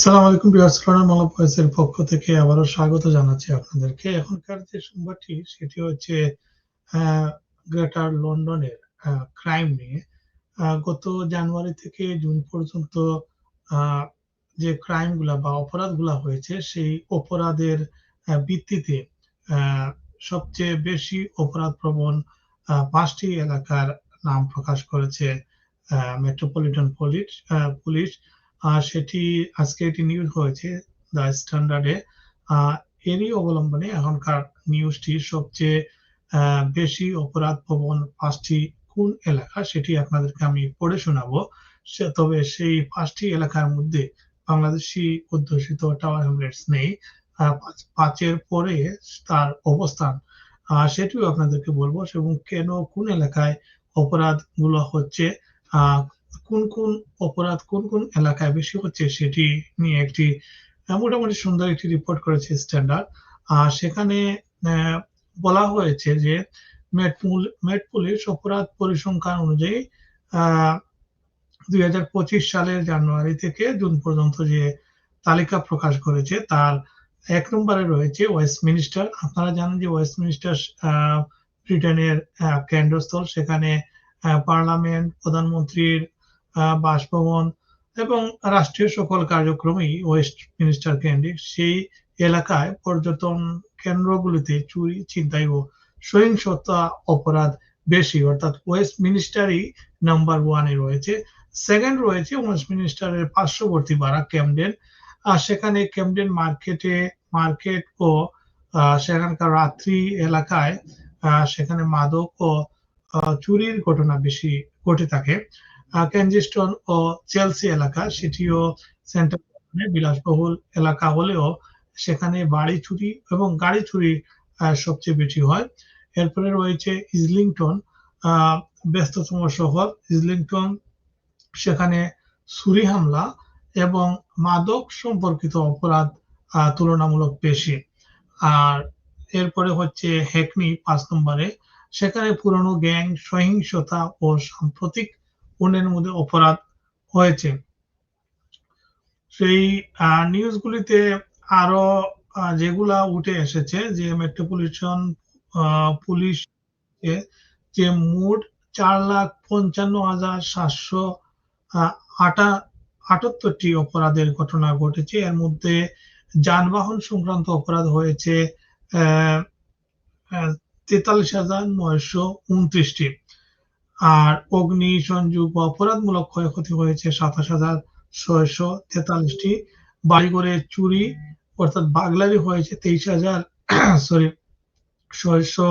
আসসালামু আলাইকুম বিহার ভয়েসের পক্ষ থেকে আবারও স্বাগত জানাচ্ছি আপনাদেরকে। এখনকার যে সংবাদটি, সেটি হচ্ছে গ্রেটার লন্ডনের ক্রাইম নিয়ে। গত জানুয়ারি থেকে জুন পর্যন্ত যে বা হয়েছে, সেই অপরাধের ভিত্তিতে সবচেয়ে বেশি অপরাধ প্রবণ পাঁচটি এলাকার নাম প্রকাশ করেছে মেট্রোপলিটন পুলিশ পুলিশ। সেটি আজকে এটি নিউজ হয়েছে দ্য স্ট্যান্ডার্ডে এরই অবলম্বনে এখনকার নিউজটি সবচেয়ে বেশি অপরাধ ভবন পাঁচটি কোন এলাকা সেটি আপনাদেরকে আমি পড়ে শোনাবো। সে, তবে সেই পাঁচটি এলাকার মধ্যে বাংলাদেশি অধ্যুষিত টাওয়ার হ্যামলেটস নেই। পাঁচের পরে তার অবস্থান। সেটিও আপনাদেরকে বলব এবং কেন কোন এলাকায় অপরাধগুলো হচ্ছে কোন কোন অপরাধ, কোন কোন এলাকায় বেশি হচ্ছে সেটি নিয়ে একটি মোটামুটি সুন্দর একটি রিপোর্ট করেছে স্ট্যান্ডার্ড আর সেখানে বলা হয়েছে যে মেট পুলিশ অপরাধ পরিসংখ্যান অনুযায়ী দুই হাজার পঁচিশ সালের জানুয়ারি থেকে জুন পর্যন্ত যে তালিকা প্রকাশ করেছে তার এক নম্বরে রয়েছে ওয়েস্ট মিনিস্টার আপনারা জানেন যে ওয়েস্ট মিনিস্টার ব্রিটেনের কেন্দ্রস্থল। সেখানে পার্লামেন্ট প্রধানমন্ত্রীর বাসভবন এবং রাষ্ট্রীয় সকল কার্যক্রমই ওয়েস্ট মিনিস্টার কেন্দ্রিক সেই এলাকায় পর্যটন কেন্দ্রগুলিতে চুরি, ছিনতাই ও সহিংসতা অপরাধ বেশি। অর্থাৎ ওয়েস্ট মিনিস্টারই নাম্বার ওয়ানে রয়েছে। সেকেন্ড রয়েছে ওয়েস্ট মিনিস্টারের পার্শ্ববর্তী পাড়া ক্যামডেন। আর সেখানে ক্যামডেন মার্কেটে, মার্কেট ও সেখানকার রাত্রি এলাকায় সেখানে মাদক ও চুরির ঘটনা বেশি ঘটে থাকে। কেনজিস্টন ও চেলসি এলাকা, সেটিও সেন্টার বিলাসবহুল এলাকা হলেও সেখানে বাড়ি চুরি এবং গাড়ি চুরি সবচেয়ে বেশি হয়। এরপরে রয়েছে ইজলিংটন ব্যস্ততম শহর। ইজলিংটন সেখানে ছুরি হামলা এবং মাদক সম্পর্কিত অপরাধ তুলনামূলক বেশি। আর এরপরে হচ্ছে হেকনি পাঁচ নম্বরে। সেখানে পুরনো গ্যাং, সহিংসতা ও সাম্প্রতিক উন্নয়নের মধ্যে অপরাধ হয়েছে। সেই নিউজগুলিতে আরও যেগুলা উঠে এসেছে, যে মেট্রোপলিটন পুলিশ যে মোট চার লাখ পঞ্চান্ন হাজার সাতশো আটা, আটাত্তরটি অপরাধের ঘটনা ঘটেছে। এর মধ্যে যানবাহন সংক্রান্ত অপরাধ হয়েছে তেতাল্লিশ হাজার নয়শো উনত্রিশটি। আর অগ্নি সংযোগ বা অপরাধমূলক ক্ষয়ক্ষতি হয়েছে সাতাশ হাজার ছয়শো তেতাল্লিশটি। বাড়িঘরে চুরি, অর্থাৎ বাগলারি হয়েছে তেইশ হাজার সরি ছয়শো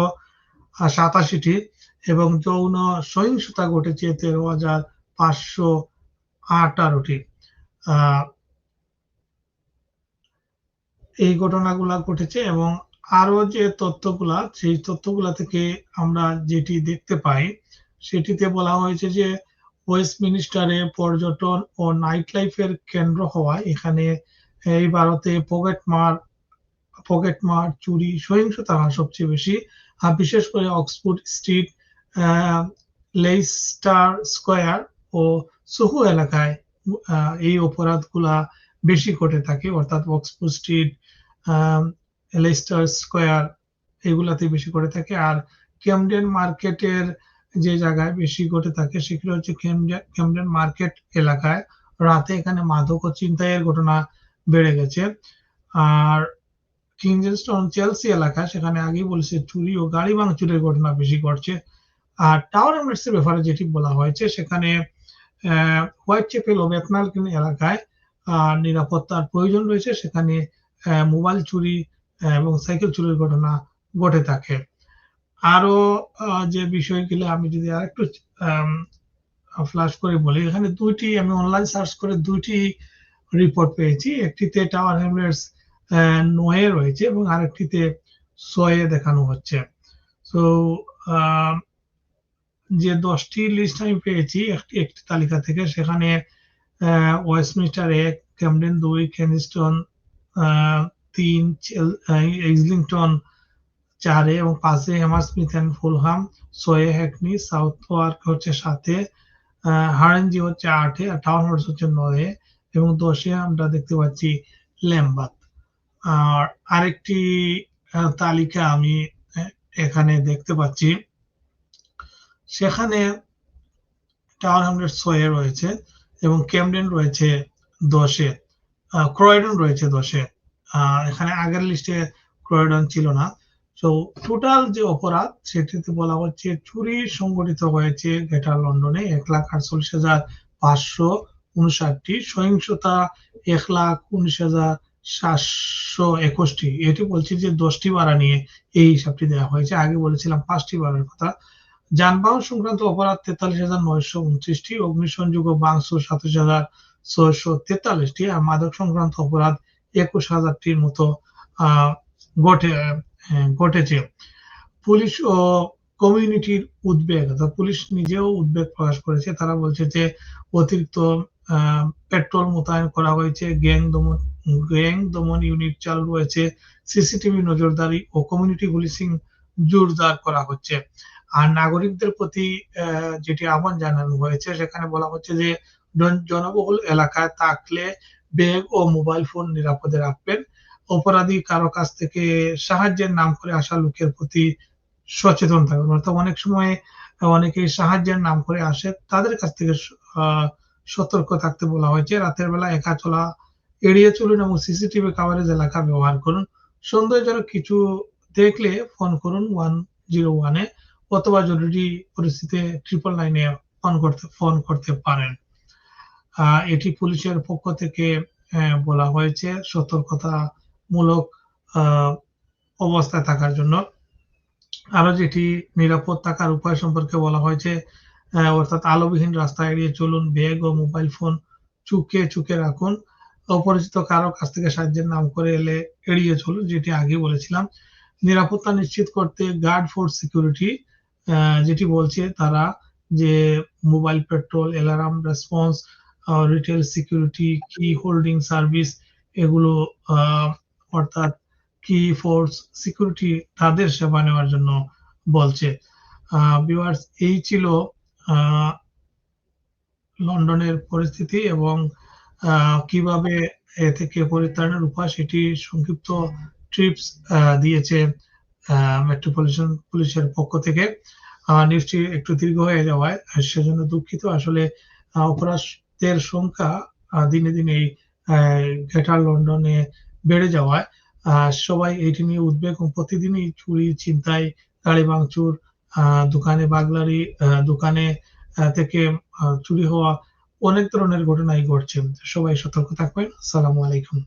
সাতাশিটি এবং যৌন সহিংসতা ঘটেছে তেরো হাজার পাঁচশো আঠারোটি। এই ঘটনাগুলা ঘটেছে এবং আরও যে তথ্যগুলা, সেই তথ্যগুলা থেকে আমরা যেটি দেখতে পাই সেটিতে বলা হয়েছে যে ওয়েস্ট মিনিস্টারে পর্যটন ও নাইট লাইফের কেন্দ্র হওয়ায় এখানে, এই ভারতে পকেট মার পকেট মার চুরি, সহিংসতা সবচেয়ে বেশি। আর বিশেষ করে অক্সফোর্ড স্ট্রিট লেইস্টার স্কোয়ার ও সুহু এলাকায় এই অপরাধগুলা বেশি ঘটে থাকে। অর্থাৎ অক্সফোর্ড স্ট্রিট লেস্টার স্কোয়ার এগুলাতে বেশি করে থাকে। আর ক্যামডেন মার্কেটের যে জায়গায় বেশি ঘটে থাকে সেগুলো হচ্ছে ক্যামডেন মার্কেট এলাকায়। রাতে এখানে মাদক ও চিন্তায়ের ঘটনা বেড়ে গেছে। আর কিংজেস্টন চেলসি এলাকা, সেখানে আগেই বলেছে চুরি ও গাড়ি ভাঙচুরের ঘটনা বেশি ঘটছে। আর টাওয়ার এমিরেটস এর ব্যাপারে যেটি বলা হয়েছে, সেখানে হোয়াইট চেপেল ও বেতনালকিন এলাকায় নিরাপত্তার প্রয়োজন রয়েছে। সেখানে মোবাইল চুরি এবং সাইকেল চুরির ঘটনা ঘটে থাকে। আরও যে বিষয়গুলো আমি যদি আরেকটু ফ্লাশ করে বলি, এখানে দুইটি আমি অনলাইন সার্চ করে দুইটি রিপোর্ট পেয়েছি। একটিতে টাওয়ার হ্যামলেটস নয়ে রয়েছে এবং আরেকটিতে সয়ে দেখানো হচ্ছে। তো যে দশটি লিস্ট আমি পেয়েছি, একটি একটি তালিকা থেকে, সেখানে ওয়েস্টমিনিস্টার এক ক্যামডেন দুই কেনিস্টন তিন ইজলিংটন চারে এবং পাঁচে হেমারস্মিথ অ্যান্ড ফুলহাম, ছয়ে হ্যাকনি, সাউথ ওয়ার্ক হচ্ছে সাতে হারেঞ্জি হচ্ছে আটে, আর টাউন হচ্ছে নয়ে এবং দশে আমরা দেখতে পাচ্ছি ল্যাম্বাত আর আরেকটি তালিকা আমি এখানে দেখতে পাচ্ছি। সেখানে টাওয়ার হামলেট ছয়ে রয়েছে এবং ক্যামডেন রয়েছে দশে ক্রয়ডন রয়েছে দশে। এখানে আগের লিস্টে ক্রয়ডন ছিল না। তো টোটাল যে অপরাধ, সেটিতে বলা হচ্ছে চুরি সংগঠিত হয়েছে গ্রেটার লন্ডনে এক লাখ আটচল্লিশ হাজার পাঁচশো উনষাটটি, সহিংসতা এক লাখ উনিশ হাজার সাতশো একুশটি। এটি বলছি যে দশটি বাড়া নিয়ে এই হিসাবটি দেওয়া হয়েছে। আগে বলেছিলাম পাঁচটি বাড়ার কথা। যানবাহন সংক্রান্ত অপরাধ তেতাল্লিশ হাজার নয়শো উনত্রিশটি, অগ্নিসংযোগ বাংশো সাতাশ হাজার ছয়শো তেতাল্লিশটি, আর মাদক সংক্রান্ত অপরাধ একুশ হাজারটির মতো, আহ ঘটে ঘটেছে। পুলিশ ও কমিউনিটির উদ্বেগ, অর্থাৎ পুলিশ নিজেও উদ্বেগ প্রকাশ করেছে। তারা বলছে যে, অতিরিক্ত পেট্রোল মোতায়েন করা হয়েছে, গ্যাং দমন গ্যাং দমন ইউনিট চালু রয়েছে, সিসিটিভি নজরদারি ও কমিউনিটি পুলিশিং জোরদার করা হচ্ছে। আর নাগরিকদের প্রতি যেটি আহ্বান জানানো হয়েছে, সেখানে বলা হচ্ছে যে জনবহুল এলাকায় থাকলে ব্যাগ ও মোবাইল ফোন নিরাপদে রাখবেন। অপরাধী কারও কাছ থেকে সাহায্যের নাম করে আসা লোকের প্রতি সচেতন থাকবেন অর্থাৎ অনেক সময় অনেকেই সাহায্যের নাম করে আসে, তাদের কাছ থেকে সতর্ক থাকতে বলা হয়েছে। রাতের বেলা একা চলা, এড়িয়ে চলুন এবং সিসিটিভি কাভারেজ এলাকা ব্যবহার করুন। সন্দেহজনক কিছু দেখলে ফোন করুন ওয়ান জিরো ওয়ানে অথবা জরুরি পরিস্থিতিতে ট্রিপল নাইনে ফোন করতে ফোন করতে পারেন। এটি পুলিশের পক্ষ থেকে বলা হয়েছে। সতর্কতামূলক অবস্থায় থাকার জন্য। আরও যেটি নিরাপদ থাকার উপায় সম্পর্কে বলা হয়েছে অর্থাৎ আলোবিহীন রাস্তা এড়িয়ে চলুন, ব্যাগ ও মোবাইল ফোন চুকে চুকে রাখুন। অপরিচিত কারও কাছ থেকে সাহায্যের নাম করে এলে এড়িয়ে চলুন, যেটি আগে বলেছিলাম। নিরাপত্তা নিশ্চিত করতে গার্ড ফোর্স সিকিউরিটি যেটি বলছে তারা যে mobile patrol, alarm response, retail security, key holding service, এগুলো অর্থাৎ কি ফোর্স সিকিউরিটি তাদের সেবা নেওয়ার জন্য বলছে। ভিউয়ার্স এই ছিল লন্ডনের পরিস্থিতি এবং কীভাবে এ থেকে পরিত্রাণের উপায় সেটি সংক্ষিপ্ত ট্রিপস দিয়েছে মেট্রোপলিটন পুলিশের পক্ষ থেকে। নিশ্চয়ই একটু দীর্ঘ হয়ে যাওয়ায় সেজন্য দুঃখিত। আসলে অপরাধের সংখ্যা দিনে দিনে গ্রেটার লন্ডনে বেড়ে যাওয়ায় সবাই এটি নিয়ে উদ্বেগ এবং প্রতিদিনই চুরি চিন্তায় গাড়ি ভাঙচুর দোকানে বাগলারি দোকানে থেকে চুরি হওয়া অনেক ধরনের ঘটনাই ঘটছে। সবাই সতর্ক থাকবেন। আসসালামু আলাইকুম।